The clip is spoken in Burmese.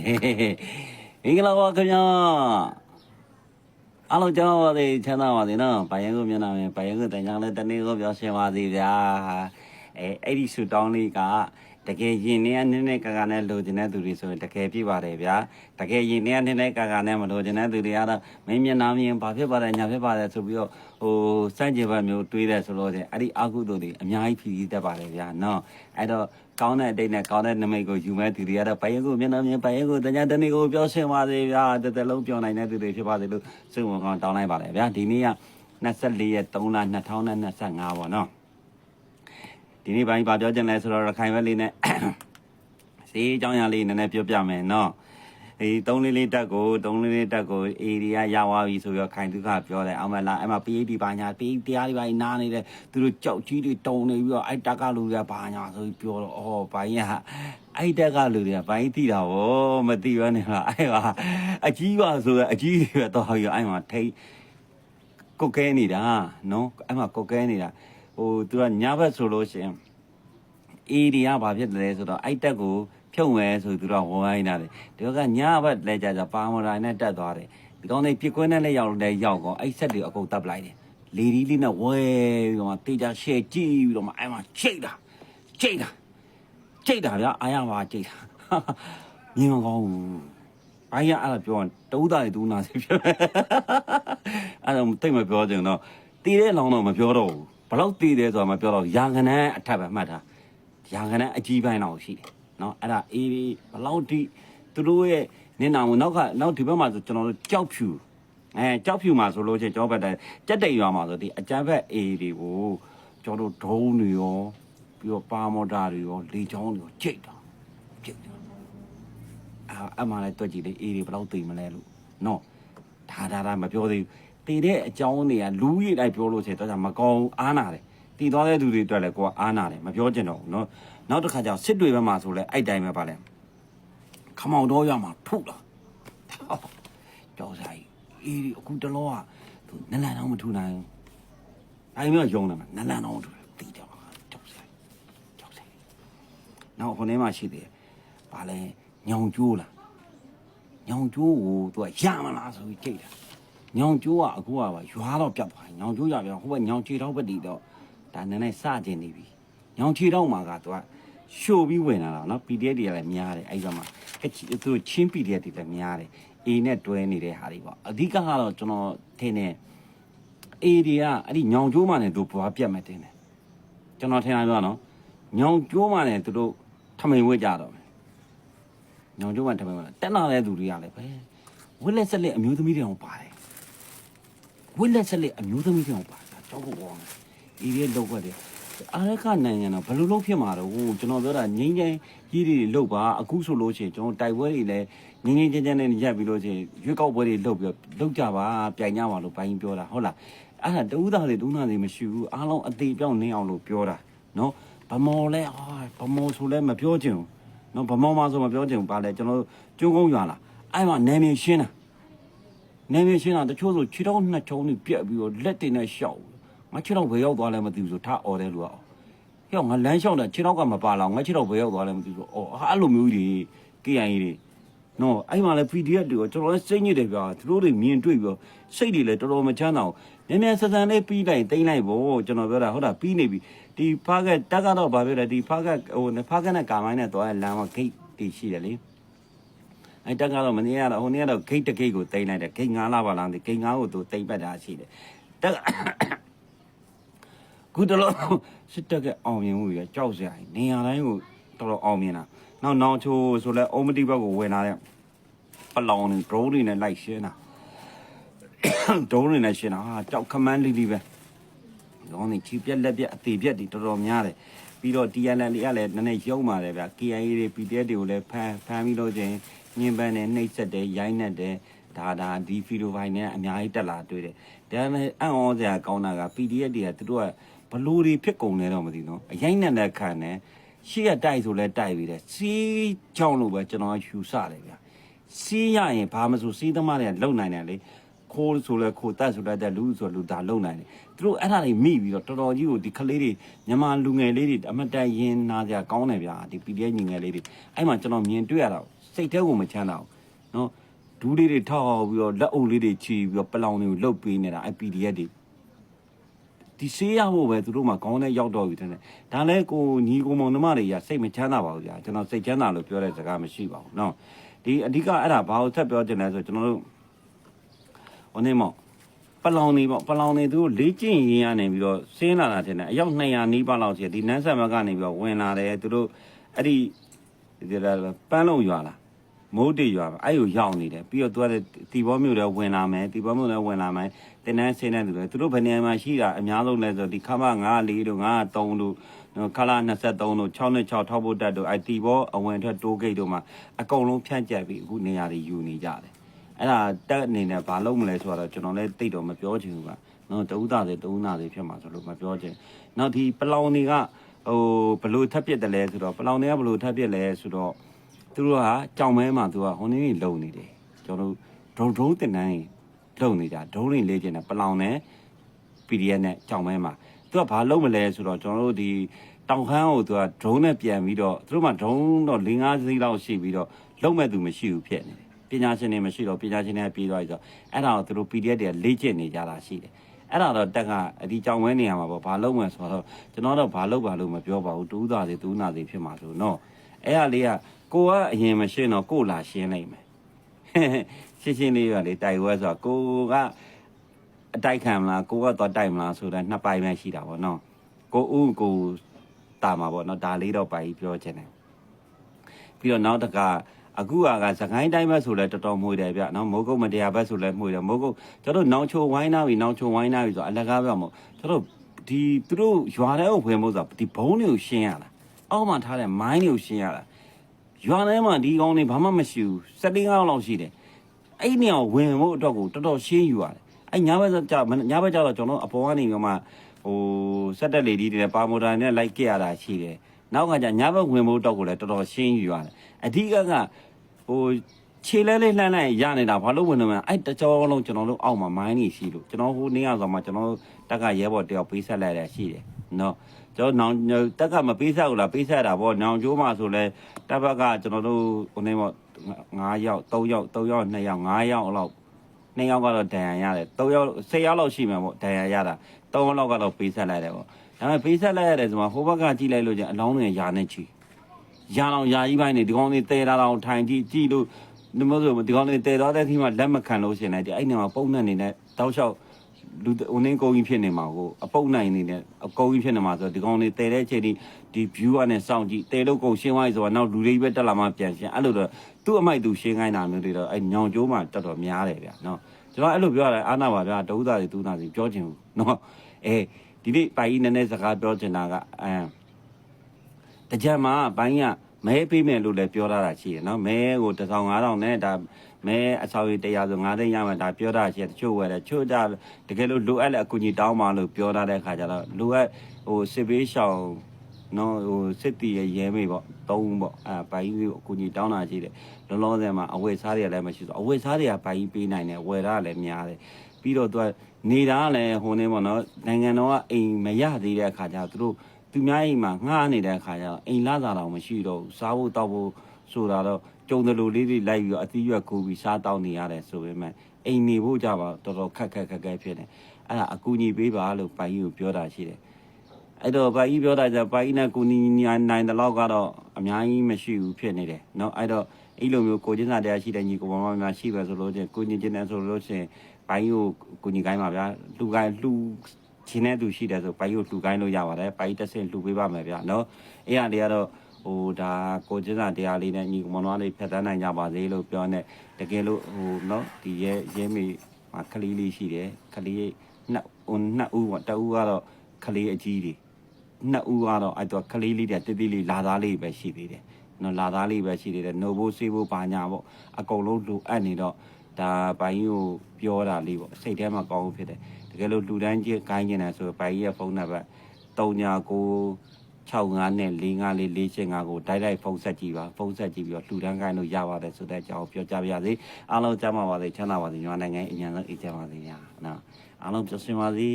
မင်္ဂလာပါခင်ဗျာအားလုံးကြောင်းပါစေချမ်းသာပါစေနော်ဘိုင်ရင်ကိုမျက်နှာမြင်ဘိုင်ရင်ကိုတန်ကြောင်းလည်းတနေ့ကိုပြောရှင်းပါစေဗျာအဲအဲ့ဒီဆူတောင်းလေးက တကယ်ရင်နဲ့နည်းနည်းကာကာနဲ့လိုချင်တဲ့သူတွေဆိုရင်တကယ်ပြပါတယ်ဗျာတကယ်ရင်နဲ့နည်းနည်းကာကာနဲ့မလိုချင်တဲ့သူတွေကတော့မင်းမျက်နှာမြင်ဘာဖြစ်ပါတယ်ညာဖြစ်ပါတယ်ဆိုပြီးတော့ဟိုစန့်ကျင်ဘက်မျိုးတွေးတယ်ဆိုလို့ချင်းအဲ့ဒီအာကုသိုလ်တွေအများကြီးဖြည့်တတ်ပါတယ်ဗျာနော်အဲ့တော့ကောင်းတဲ့အတိတ်နဲ့ကောင်းတဲ့နမိတ်ကိုယူမဲ့သူတွေကတော့ဘိုင်ရင်ကိုမျက်နှာမြင်ဘိုင်ရင်ကိုတညာတနေ့ကိုပြောရှင်းပါစေဗျာတစ်သက်လုံးပြောနိုင်တဲ့သူတွေဖြစ်ပါစေလို့စိတ်ဝင်ကောင်းတောင်းလိုက်ပါတယ်ဗျာဒီနေ့က24ရက်3လ2025ပေါ့နော် ဒီနေ့ပိုင်းပါပြောချင်လဲဆိုတော့ရခိုင်ဘက်လေးနဲ့စီးအကြောင်းအရာလေးနည်းနည်းပြောပြမယ်နော်အေးသုံးလေးလေးတက်ကိုသုံးလေးလေးတက်ကိုအေရီယာရောက်သွားပြီဆိုပြီးတော့ခိုင်သူကပြောတယ်အောင်မလားအဲ့မှာ PAD ဘာညာ PAD တရားတွေဘာညာနားနေတယ်သူတို့ကြောက်ကြီးတွေတုံနေပြီးတော့အဲ့တက်ကလူတွေကဘာညာဆိုပြီးပြောတော့အော်ဘိုင်းကအဲ့တက်ကလူတွေကဘိုင်းသိတာဗောမသိဘဲနဲ့လားအဲ့ပါအကြီးပါဆိုတော့အကြီးတွေပဲတော့ပြီးအဲ့မှာထိတ်ကုတ်ကဲနေတာနော်အဲ့မှာကုတ်ကဲနေတာ ဟိုသူကညဘက်ဆိုလို့ရှိရင်အေဒီကဘာဖြစ်တယ်လဲဆိုတော့အဲ့တက်ကိုဖြုတ်မယ်ဆိုသူတို့ကဝိုင်းနေတာတယ်ဒီကညဘက်လဲကြကြပါမရာနဲ့တက်သွားတယ်ဒီကောင်းနေပြစ်ကွင်းနဲ့လည်းရောက်လဲရောက်ကောအဲ့ဆက်တွေအကုန်တပ်ပလိုက်တယ်လေဒီလေးနဲ့ဝဲပြီးတော့မှတေချာရှဲကြည့်ပြီးတော့မှအဲ့မှာချိတ်တာချိတ်တာချိတ်တာဗျာအားရပါချိတ်တာမြင်မကောင်းဘူးဘာရအဲ့ဒါပြောရင်တူးတာတူးနာစီဖြစ်အဲ့တော့တိတ်မပြောချင်တော့တီးတဲ့လောင်းတော့မပြောတော့ဘူး ဘလောက်တည်တယ်ဆိုတာမပြောတော့ရာခဏန်းအထက်ပဲမှတ်ထားရာခဏန်းအကြီးပိုင်းတော့ရှိတယ်နော်အဲ့ဒါအေးဘလောက်တိသူတို့ရဲ့နင်နာမှုနောက်ကနောက်ဒီဘက်မှာဆိုကျွန်တော်တို့ကြောက်ဖြူအဲကြောက်ဖြူမှာဆိုလို့ချင်းကျွန်တော်ဘက်တိုင်းကြက်တိမ်ရွာမှာဆိုဒီအကြမ်းဖက်အေးတွေကိုကျွန်တော်တို့ဒုံးတွေရောပြီးတော့ပါမော်တာတွေရောလေချောင်းတွေရောကြိတ်တာကြိတ်တာအာအမှန်လည်းတွေ့ကြည့်လေအေးတွေဘလောက်တိမ်မလဲလို့နော်ဒါဒါဒါမပြောသေးဘူး တည်တဲ့အကြောင်းတွေကလူကြီးတိုင်းပြောလို့ချင်းတော့မကောင်းအားနာတယ် တည်သွားတဲ့သူတွေအတွက်လည်းကိုကအားနာတယ်မပြောချင်တော့ဘူးเนาะနောက်တစ်ခါကျတော့စစ်တွေဘက်မှာဆိုလဲအဲ့တိုင်းပဲပါလဲခမောင်တော့ရမှာထုတ်လာကြောက်စားကြီးအေးအခုတလောကသူနလန်တော့မထူနိုင်ဘူးအဲ့မျိုးယုံတယ်မနလန်တော့မထူတယ်တီးတော့ကြောက်စားကြောက်စားနောက်ခုနေမှရှိသေးတယ်ပါလဲညောင်ကျိုးလားညောင်ကျိုးကိုသူကရမလားဆိုပြီးကြိတ်တာ ညောင်ကျိုးကအခုကပါရွာတော့ပြတ်သွားညောင်ကျိုးရပြန်ဟိုဘက်ညောင်ချေတော့ပတိတော့ဒါနည်းနည်းစကျင်နေပြီ။ညောင်ချီတော့မှာကသူကရှို့ပြီးဝင်လာတာနော် PDF တွေကလည်းများတယ်အဲ့ဒီမှာအဲ့သူချင်း PDF တွေလည်းများတယ်။ A နဲ့တွဲနေတဲ့ဟာတွေပေါ့။အဓိကကတော့ကျွန်တော်ထင်တယ် A တွေကအဲ့ဒီညောင်ကျိုးမှနဲ့သူဘွားပြတ်မယ်တင်တယ်။ကျွန်တော်ထင်တာပြောနော်။ညောင်ကျိုးမှနဲ့သူတို့ထမိန်ဝဲကြတော့မယ်။ညောင်ကျိုးမှထမိန်ဝဲတက်လာတဲ့သူတွေကလည်းပဲဝက်လက်ဆက်လက်အမျိုးသမီးတွေအောင်ပါတယ်။ ဝက်လက်ဆက်လက်အမျိုးသမီးတွေအောင်ပါတယ်။ကြောက်ဖို့ကောင်းတယ်။ဒီရဲ့လောက်ွက်တယ်အာရခနိုင်ငံတော့ဘယ်လိုလုပ်ဖြစ်မှာတော့ဟိုကျွန်တော်ပြောတာငိမ့်ငိမ့်ကြီးတွေလောက်ပါအခုဆိုလို့ရှိရင်ကျွန်တော်တိုက်ပွဲတွေလည်းငိမ့်ငိမ့်ချမ်းချမ်းနဲ့ရက်ပြီးလို့ရှိရင်ရွေးကောက်ပွဲတွေလုပ်ပြီးတော့လုပ်ကြပါပြိုင်ကြပါလို့ဘိုင်းပြောတာဟုတ်လားအဲ့ဒါတူးသားတွေတူးသားတွေမရှိဘူးအားလုံးအသေးပြောင်းနေအောင်လို့ပြောတာနော်ဗမော်လဲအာဗမော်ဆိုလဲမပြောချင်ဘူးနော်ဗမော်မှာဆိုမပြောချင်ဘူးပါလဲကျွန်တော်ကျိုးကုန်းရွာလာအဲ့မှာနေမြင်ရှင်းတာ နေမြင်ရှင်းတာတချို့ဆိုခြေထောက်နှစ်ချုံတွေပြက်ပြီးတော့လက်တွေနဲ့ရှောက်ငါခြေတော့ဘယ်ရောက်သွားလဲမသိဘူးဆိုထားអော်တယ်လူကဟဲ့ငါလမ်းလျှောက်တာခြေတော့ကမပါလောက်ငါခြေတော့ဘယ်ရောက်သွားလဲမသိဘူးအော်အဲ့လိုမျိုးကြီး KIA တွေနော်အဲ့မှာလဲ PDF တွေကကျွန်တော်လည်းစိတ်ညစ်တယ်ဗျာသူတို့တွေမြင်တွေ့ပြီးတော့စိတ်တွေလည်းတော်တော်မချမ်းသာဘူးမြန်မြန်ဆန်ဆန်လေးပြီးလိုက်တိမ့်လိုက်ဗောကျွန်တော်ပြောတာဟုတ်တာပြီးနေပြီဒီဖားကက်တက်ကတော့ဘာပြောလဲဒီဖားကက်ဟိုဖားကက်နဲ့ကာမိုင်းနဲ့သွားတဲ့လမ်းမှာဂိတ်တွေရှိတယ်လေ အဲ့တက်ကတော့မနေ့ကတော့ဟိုနေ့ကတော့ဂိတ်တစ်ဂိတ်ကိုတိမ့်လိုက်တယ်ဂိတ်9လပါလားဒီဂိတ်9ကိုသူတိမ့်ပတ်တာရှိတယ်တက်ခုတလို့စစ်တပ်ကအောင်မြင်မှုရကြောက်စရာကြီးနေရာတိုင်းကိုတော်တော်အောင်မြင်တာနောက်နောင်ချိုးဆိုလဲအုံမတိဘက်ကိုဝင်လာတဲ့ပလောင်တွေ drone တွေနဲ့လိုက်ရှင်းတာ drone တွေနဲ့ရှင်းတာဟာကြောက်ခမန်းလိလိပဲရောင်းနေချီပြက်လက်ပြက်အသေးပြက်တွေတော်တော်များတယ်ပြီးတော့ TNL တွေကလည်းနည်းနည်းရုံပါတယ်ဗျ KIA တွေ PDF တွေကိုလည်းဖမ်းဖမ်းပြီးလို့ချင်း ညင်ပန်းနဲ့နှိပ်စက်တယ်ရိုင်းနှက်တယ်ဒါဒါဒီဖီလိုဘိုင်နဲ့အများကြီးတက်လာတွေ့တယ်ဒါပေမဲ့အံ့ဩစရာကောင်းတာက PDF တွေကသူတို့ကဘလို့တွေဖြစ်ကုန်လဲတော့မသိနော်အရင်နဲ့လည်းခံတယ်ရှေ့ကတိုက်ဆိုလဲတိုက်ပြီးတယ်စီးချောင်းလို့ပဲကျွန်တော်ယူဆတယ်ဗျစီးရရင်ဘာမဆိုစီးသမားတွေကလုံနိုင်တယ်လေ ခိုးဆိုလဲခိုးတက်ဆိုလဲတက်လူဆိုလူဒါလုံနိုင်တယ်သူတို့အဲ့ဒါတွေမိပြီးတော့တော်တော်ကြီးကိုဒီကလေးတွေမြန်မာလူငယ်လေးတွေအမတန်ရင်နာစရာကောင်းတယ်ဗျာဒီ PDF ညီငယ်လေးတွေအဲ့မှာကျွန်တော်မြင်တွေ့ရတော့စိတ်ထဲကိုမချမ်းသာဘူးနော်ဒူးလေးတွေထောက်ပြီးတော့လက်အုပ်လေးတွေချီပြီးတော့ပလောင်တွေကိုလှုပ်ပေးနေတာအဲ့ PDF တွေဒီဆေးရဖို့ပဲသူတို့မှခေါင်းထဲရောက်တော့ပြီတဲ့ဒါလည်းကိုညီကိုမောင်နှမတွေကစိတ်မချမ်းသာပါဘူးကြာကျွန်တော်စိတ်ချမ်းသာလို့ပြောတဲ့စကားမရှိပါဘူးနော်ဒီအဓိကအဲ့ဒါဘာလို့ဆက်ပြောချင်လဲဆိုကျွန်တော်တို့ ဟိုနေ့မောင်ပလောင်နေပေါ့ပလောင်နေသူတို့လေးကျင့်ရင်းရနေပြီးတော့ဆင်းလာတာတင်တယ်အယောက်200နီးပါးလောက်ရှိတယ်ဒီနန်းဆက်မကနေပြီးတော့ဝင်လာတယ်သူတို့အဲ့ဒီဒီလာပန်းလုံးရွာလာမိုးတေရွာအဲ့ကိုရောက်နေတယ်ပြီးတော့သူကတီဘောမြို့လည်းဝင်လာမယ်တီဘောမြို့လည်းဝင်လာမယ်တင်နန်းဆင်းနေသူတွေသူတို့ဘယ်နေရာမှာရှိတာအများဆုံးလဲဆိုဒီခမ94တို့93တို့ခလာ23တို့6နဲ့6ထောက်ဖို့တက်တို့အဲ့တီဘောအဝင်ထွက်တိုးဂိတ်တို့မှာအကုန်လုံးဖြန့်ကျက်ပြီးအခုနေရာတွေယူနေကြတယ် အဲ့ဒါတက်အနေနဲ့ဘာလုပ်မလဲဆိုတော့ကျွန်တော်လည်းတိတ်တော့မပြောချင်ဘူးကနော်တဦးသားတွေတဦးသားတွေဖြစ်မှာဆိုလို့မပြောချင်နောက်ဒီပလောင်တွေကဟိုဘလို့ထပ်ပြစ်တယ်လဲဆိုတော့ပလောင်တွေကဘလို့ထပ်ပြစ်လဲဆိုတော့သူတို့ကကြောင်မဲမှာသူကဟိုနေ့နေလုံနေတယ်ကျွန်တော်တို့ဒုံဒုံတင်တိုင်းလုံနေကြဒုံးနေလေးကျင်တယ်ပလောင်နဲ့ PDF နဲ့ကြောင်မဲမှာသူကဘာလုပ်မလဲဆိုတော့ကျွန်တော်တို့ဒီတောင်ခမ်းကိုသူကဒရုန်းနဲ့ပြန်ပြီးတော့သူတို့မှဒရုန်းတော့၄၅စီးလောက်ရှိပြီးတော့လုံမဲ့သူမရှိဘူးဖြစ်နေတယ် ပညာရှင်တွေမရှိတော့ပညာရှင်တွေကပြေးသွားပြီဆိုတော့အဲ့ဒါကိုသူတို့ PDF တွေကလေ့ကျင့်နေကြတာရှိတယ်အဲ့ဒါတော့တက်ကအဒီကြောင်ဝဲနေရမှာပေါ့ဘာလုပ်မလဲဆိုတော့ကျွန်တော်တော့ဘာလုပ်ပါလို့မပြောပါဘူးတူးသားစီတူးနာစီဖြစ်မှာဆိုတော့အဲ့ဟာလေးကကိုကအရင်မရှင်းတော့ကိုလာရှင်းလိုက်မယ်ရှင်းရှင်းလေးရလေတိုက်ဝဲဆိုတော့ကိုကအတိုက်ခံမလားကိုကတော့တိုက်မလားဆိုတော့နှစ်ပိုင်းပဲရှိတာပေါ့နော်ကိုဥကိုတာမှာပေါ့နော်ဒါလေးတော့ပါပြီးပြောချင်တယ်ပြီးတော့နောက်တက အခုကကစကိုင်းတိုင်းဘက်ဆိုလဲတော်တော်မှုတယ်ဗျနော်မိုးကုတ်မတရားဘက်ဆိုလဲမှုတယ်မိုးကုတ်ကျွန်တော်နောင်ချိုဝိုင်းနာပြီနောင်ချိုဝိုင်းနာပြီဆိုအလကားပြောမို့ကျွန်တော်ဒီသူတို့ရွာထဲကိုဖွင့်ဖို့ဆိုဒီဘုံတွေကိုရှင်းရတာအောက်မှာထားတဲ့မိုင်းတွေကိုရှင်းရတာရွာထဲမှာဒီကောင်တွေဘာမှမရှိဘူးစက်တင်းကောင်းလောက်ရှိတယ်အဲ့နေအောင်ဝင်ဖို့အတွက်ကိုတော်တော်ရှင်းယူရတယ်အဲ့ညဘက်ကျညဘက်ကျတော့ကျွန်တော်အပေါ်ကနေပြီးမှဟိုစက်တက်လေဒီတွေပါမိုတာနဲ့လိုက်ကြရတာရှိတယ် နောက်ကကျညဘက်ဝင်ဖို့အတွက်ကိုလည်းတော်တော်ရှင်းယူရတယ်အဓိကကဟိုခြေလဲလေးလှမ်းလိုက်ရနေတာဘာလို့ဝင်နေမလဲအဲ့တကြောလုံးကျွန်တော်တို့အောက်မှာမိုင်းနေရှိလို့ကျွန်တော်ဟိုနေ့ကဆိုမှကျွန်တော်တက်ကရဲဘော်တယောက်ပေးဆက်လိုက်ရရှိတယ်နော်ကျွန်တော်နောင်တက်ကမပေးဆက်ဘူးလားပေးဆက်တာဗောနောင်ကျိုးမှာဆိုလဲတက်ဘက်ကကျွန်တော်တို့ဟိုနေ့ပေါ့9ယောက်3ယောက်3ယောက်2ယောက်5ယောက်လောက်2ယောက်ကတော့ဒဏ်ရာရတယ်3ယောက်10ယောက်လောက်ရှိမှာပေါ့ဒဏ်ရာရတာ3ယောက်လောက်ကတော့ပေးဆက်လိုက်တယ်ဗော ဒါပေမဲ့ပေးဆက်လိုက်ရတယ်ဆိုမှဟိုဘက်ကကြည့်လိုက်လို့ကျအလောင်းတွေရာနေချီရာအောင်ရာကြီးပိုင်းနေဒီကောင်လေးတဲတာတော့ထိုင်ကြည့်ကြည့်လို့ဒီမို့ဆိုဒီကောင်လေးတဲတော့တဲ့အထိမှလက်မခံလို့ရှင်လိုက်တယ်အဲ့နေမှာပုံနဲ့နေနဲ့တောက်လျှောက်လူဟိုနေကုန်းကြီးဖြစ်နေမှာကိုအပုတ်နိုင်နေနဲ့အကုန်းကြီးဖြစ်နေမှာဆိုဒီကောင်လေးတဲတဲ့အချိန်ဒီဒီ view ကနေစောင့်ကြည့်တဲလို့ကုန်ရှင်းသွားပြီဆိုတော့နောက်လူတွေပဲတက်လာမှပြန်ရှင်းအဲ့လိုတော့သူ့အမိုက်သူရှင်းခိုင်းတာမျိုးတွေတော့အဲ့ညောင်ကျိုးမှတော်တော်များတယ်ဗျာနော်ကျွန်တော်အဲ့လိုပြောရတယ်အာနာပါဗျာဒုဥသားတွေသူသားတွေပြောချင်ဘူးနော်အဲ ဒီနေ့ပိုင်ကြီးနည်းနည်းစကားပြောချင်တာကအဲတကြံမှာဘိုင်းကမဲပေးမယ်လို့လည်းပြောထားတာရှိတယ်နော်မဲကို1500နဲ့ဒါမဲအဆောက်အဦ100ဆို9သိန်းရမှာဒါပြောတာရှိတယ်တချို့ဝယ်တယ်ချို့ကြတကယ်လို့လိုအပ်တဲ့အကူအညီတောင်းပါလို့ပြောထားတဲ့ခါကျတော့လိုအပ်ဟိုစစ်ပေးရှောင်နော်ဟိုစစ်တီရဲ့ရဲမေပေါ့သုံးပေါ့အဲဘိုင်းကိုအကူအညီတောင်းတာရှိတယ်လောလောဆယ်မှာအဝယ်စားတွေကလည်းမရှိဆိုအဝယ်စားတွေကဘိုင်းပေးနိုင်တယ်ဝယ်တာလည်းများတယ်ပြီးတော့သူက နေတာကလည်းဟိုနေပေါ့နော်နိုင်ငံတော်ကအိမ်မရသေးတဲ့အခါကျတော့သူတို့ သူများအိမ်မှာငှားနေတဲ့အခါကျတော့အိမ်လာစားတော့မရှိတော့ဘူးစားဖို့တောက်ဖို့ဆိုတာတော့ကြုံတယ်လို့လေးတွေလိုက်ပြီးတော့အသီးရွက်ခိုးပြီးစားတောက်နေရတယ်ဆိုပေမဲ့အိမ်နေဖို့ကြပါတော်တော်ခက်ခက်ခက်ခက်ဖြစ်နေအဲ့ဒါအကူညီပေးပါလို့ပိုင်ကြီးကိုပြောတာရှိတယ်အဲ့တော့ပိုင်ကြီးပြောတာကျပိုင်ကြီးနဲ့ကူညီနိုင်တဲ့လောက်ကတော့အများကြီးမရှိဘူးဖြစ်နေတယ်เนาะအဲ့တော့ အဲ့လိုမျိုးကိုချင်းစာတရားရှိတဲ့ညီကိုမမများရှိပဲဆိုလို့ချင်းကိုညီချင်းတယ်ဆိုလို့ချင်းပိုင်ကြီးကိုကူညီခိုင်းပါဗျာလူကိုင်းလူချင်းတဲ့သူရှိတယ်ဆိုပိုင်ကိုလှူခိုင်းလို့ရပါတယ်ပိုင်တက်ဆင့်လှူပေးပါမယ်ဗျာနော်အဲ့ရလေးကတော့ဟိုဒါကိုကျင်းစာတရားလေးနဲ့ညီကမွန်တော်လေးဖြတ်တန်းနိုင်ကြပါစေလို့ပြောနေတကယ်လို့ဟိုနော်ဒီရဲရဲမေမှာကလေးလေးရှိတယ်ကလေးနှစ်ဦးနှစ်ဦးပေါ့တဦးကတော့ကလေးအကြီးတွေနှစ်ဦးကတော့အဲ့တော့ကလေးလေးတဲ့တိတိလေးလာသားလေးပဲရှိသေးတယ် နော်လာသားလေးပဲရှိသေးတယ်နိုဘိုးဆေးဘိုးပါညာပေါ့အကုန်လုံးလိုအပ်နေတော့ဒါပိုင်ကိုပြောတာလေးပေါ့စိတ်ထဲမှာကောင်းဖြစ်တယ်တကယ်လို့လူတန်းကြီးကိုင်းနေတာဆိုပိုင်ကြီးရဲ့ဖုန်းနံပါတ်39 65နဲ့45လေး45ကိုတိုက်တိုက်ဖုန်းဆက်ကြည့်ပါဖုန်းဆက်ကြည့်ပြီးတော့လူတန်းကိုင်းလို့ရပါတယ်ဆိုတဲ့အကြောင်းပြောကြပါရစေအားလုံးကြမ်းပါပါစေချမ်းသာပါစေညီမနိုင်ငံအញ្ញံဆုံးအေးချမ်းပါစေညာနော်အားလုံးပြည့်စုံပါစေ